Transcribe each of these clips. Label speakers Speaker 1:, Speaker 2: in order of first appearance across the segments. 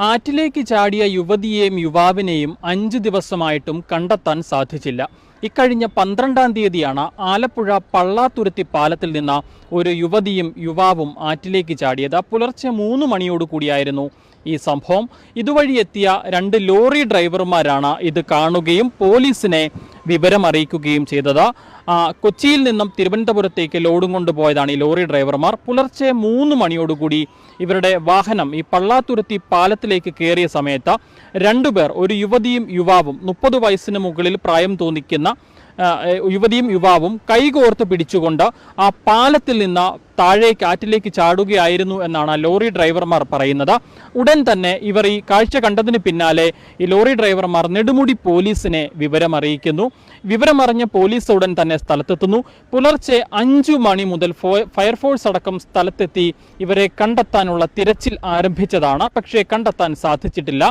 Speaker 1: ആറ്റിലേക്ക് ചാടിയ യുവതിയെയും യുവാവിനെയും അഞ്ച് ദിവസമായിട്ടും കണ്ടെത്താൻ സാധിച്ചില്ല. ഇക്കഴിഞ്ഞ പന്ത്രണ്ടാം തീയതിയാണ് ആലപ്പുഴ പള്ളാത്തുരുത്തി പാലത്തിൽ നിന്ന് ഒരു യുവതിയും യുവാവും ആറ്റിലേക്ക് ചാടിയത്. പുലർച്ചെ മൂന്ന് മണിയോടുകൂടിയായിരുന്നു ഈ സംഭവം. ഇതുവഴി എത്തിയ രണ്ട് ലോറി ഡ്രൈവർമാരാണ് ഇത് കാണുകയും പോലീസിനെ വിവരം അറിയിക്കുകയും ചെയ്തത്. കൊച്ചിയിൽ നിന്നും തിരുവനന്തപുരത്തേക്ക് ലോഡും കൊണ്ടുപോയതാണ് ഈ ലോറി ഡ്രൈവർമാർ. പുലർച്ചെ മൂന്ന് മണിയോടുകൂടി ഇവരുടെ വാഹനം ഈ പള്ളാത്തുരുത്തി പാലത്തിലേക്ക് കയറിയ സമയത്ത് രണ്ടുപേർ ഒരു യുവതിയും യുവാവും മുപ്പത് വയസ്സിന് മുകളിൽ പ്രായം തോന്നിക്കുന്ന യുവതിയും യുവാവും കൈകോർത്ത് പിടിച്ചുകൊണ്ട് ആ പാലത്തിൽ നിന്ന് താഴേക്ക് ആറ്റിലേക്ക് ചാടുകയായിരുന്നു എന്നാണ് ലോറി ഡ്രൈവർമാർ പറയുന്നത്. ഉടൻ തന്നെ ഇവർ ഈ കാഴ്ച കണ്ടതിന് പിന്നാലെ ഈ ലോറി ഡ്രൈവർമാർ നെടുമുടി പോലീസിനെ വിവരമറിയിക്കുന്നു. വിവരമറിഞ്ഞ പോലീസ് ഉടൻ തന്നെ സ്ഥലത്തെത്തുന്നു. പുലർച്ചെ അഞ്ചു മണി മുതൽ ഫയർഫോഴ്സ് അടക്കം സ്ഥലത്തെത്തി ഇവരെ കണ്ടെത്താനുള്ള തിരച്ചിൽ ആരംഭിച്ചതാണ്. പക്ഷേ കണ്ടെത്താൻ സാധിച്ചിട്ടില്ല.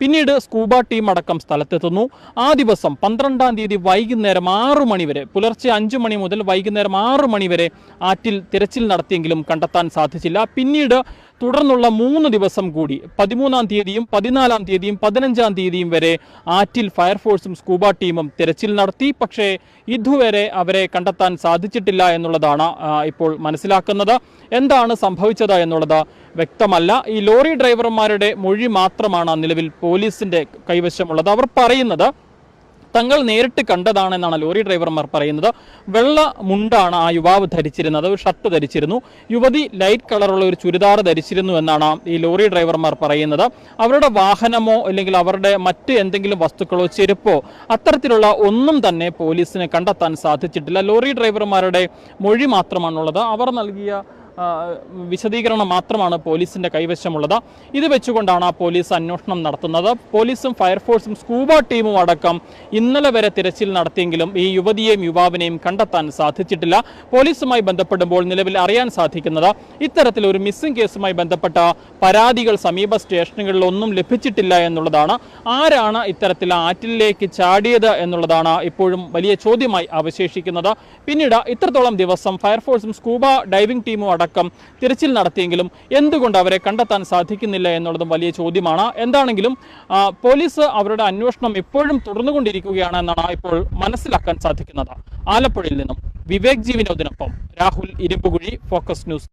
Speaker 1: പിന്നീട് സ്കൂബ ടീം അടക്കം സ്ഥലത്തെത്തുന്നു. ആ ദിവസം പന്ത്രണ്ടാം തീയതി വൈകുന്നേരം ആറു മണിവരെ പുലർച്ചെ അഞ്ചു മണി മുതൽ വൈകുന്നേരം ആറു മണിവരെ ആറ്റിൽ തിരച്ചിൽ നടത്തിയെങ്കിലും കണ്ടെത്താൻ സാധിച്ചില്ല. പിന്നീട് തുടർന്നുള്ള മൂന്ന് ദിവസം കൂടി പതിമൂന്നാം തീയതിയും പതിനാലാം തീയതിയും പതിനഞ്ചാം തീയതിയും വരെ ആറ്റിൽ ഫയർഫോഴ്സും സ്കൂബ ടീമും തിരച്ചിൽ നടത്തി. പക്ഷേ ഇതുവരെ അവരെ കണ്ടെത്താൻ സാധിച്ചിട്ടില്ല എന്നുള്ളതാണ് ഇപ്പോൾ മനസ്സിലാക്കുന്നത്. എന്താണ് സംഭവിച്ചത് എന്നുള്ളത് വ്യക്തമല്ല. ഈ ലോറി ഡ്രൈവർമാരുടെ മൊഴി മാത്രമാണ് നിലവിൽ പോലീസിന്റെ കൈവശമുള്ളത്. അവർ പറയുന്നത് തങ്ങൾ നേരിട്ട് കണ്ടതാണെന്നാണ് ലോറി ഡ്രൈവർമാർ പറയുന്നത്. വെള്ള മുണ്ടാണ് ആ യുവാവ് ധരിച്ചിരുന്നത് ഒരു ഷർട്ട് ധരിച്ചിരുന്നു. യുവതി ലൈറ്റ് കളറുള്ള ഒരു ചുരിദാർ ധരിച്ചിരുന്നു എന്നാണ് ഈ ലോറി ഡ്രൈവർമാർ പറയുന്നത്. അവരുടെ വാഹനമോ അല്ലെങ്കിൽ അവരുടെ മറ്റ് എന്തെങ്കിലും വസ്തുക്കളോ ചെരുപ്പോ അത്തരത്തിലുള്ള ഒന്നും തന്നെ പോലീസിനെ കണ്ടെത്താൻ സാധിച്ചിട്ടില്ല. ലോറി ഡ്രൈവർമാരുടെ മൊഴി മാത്രമാണുള്ളത്. അവർ നൽകിയ വിശദീകരണം മാത്രമാണ് പോലീസിന്റെ കൈവശമുള്ളത്. ഇത് വെച്ചുകൊണ്ടാണ് ആ പോലീസ് അന്വേഷണം നടത്തുന്നത്. പോലീസും ഫയർഫോഴ്സും സ്കൂബ ടീമും അടക്കം ഇന്നലെ വരെ തിരച്ചിൽ നടത്തിയെങ്കിലും ഈ യുവതിയെയും യുവാവിനെയും കണ്ടെത്താൻ സാധിച്ചിട്ടില്ല. പോലീസുമായി ബന്ധപ്പെടുമ്പോൾ നിലവിൽ അറിയാൻ സാധിക്കുന്നത് ഇത്തരത്തിൽ ഒരു മിസ്സിംഗ് കേസുമായി ബന്ധപ്പെട്ട പരാതികൾ സമീപ സ്റ്റേഷനുകളിൽ ഒന്നും ലഭിച്ചിട്ടില്ല എന്നുള്ളതാണ്. ആരാണ് ഇത്തരത്തിൽ ആറ്റിലേക്ക് ചാടിയത് എന്നുള്ളതാണ് ഇപ്പോഴും വലിയ ചോദ്യമായി അവശേഷിക്കുന്നത്. പിന്നീട് ഇത്രത്തോളം ദിവസം ഫയർഫോഴ്സും സ്കൂബ ഡൈവിംഗ് ടീമും അടക്കം തിരച്ചിൽ നടത്തിയെങ്കിലും എന്തുകൊണ്ട് അവരെ കണ്ടെത്താൻ സാധിക്കുന്നില്ല എന്നുള്ളതും വലിയ ചോദ്യമാണ്. എന്താണെങ്കിലും പോലീസ് അവരുടെ അന്വേഷണം ഇപ്പോഴും തുടർന്നുകൊണ്ടിരിക്കുകയാണ് എന്നാണ് ഇപ്പോൾ മനസ്സിലാക്കാൻ സാധിക്കുന്നത്. ആലപ്പുഴയിൽ നിന്നും വിവേക് ജി വിനോദിനൊപ്പം രാഹുൽ ഇരുമ്പുകുഴി ഫോക്കസ് ന്യൂസ്.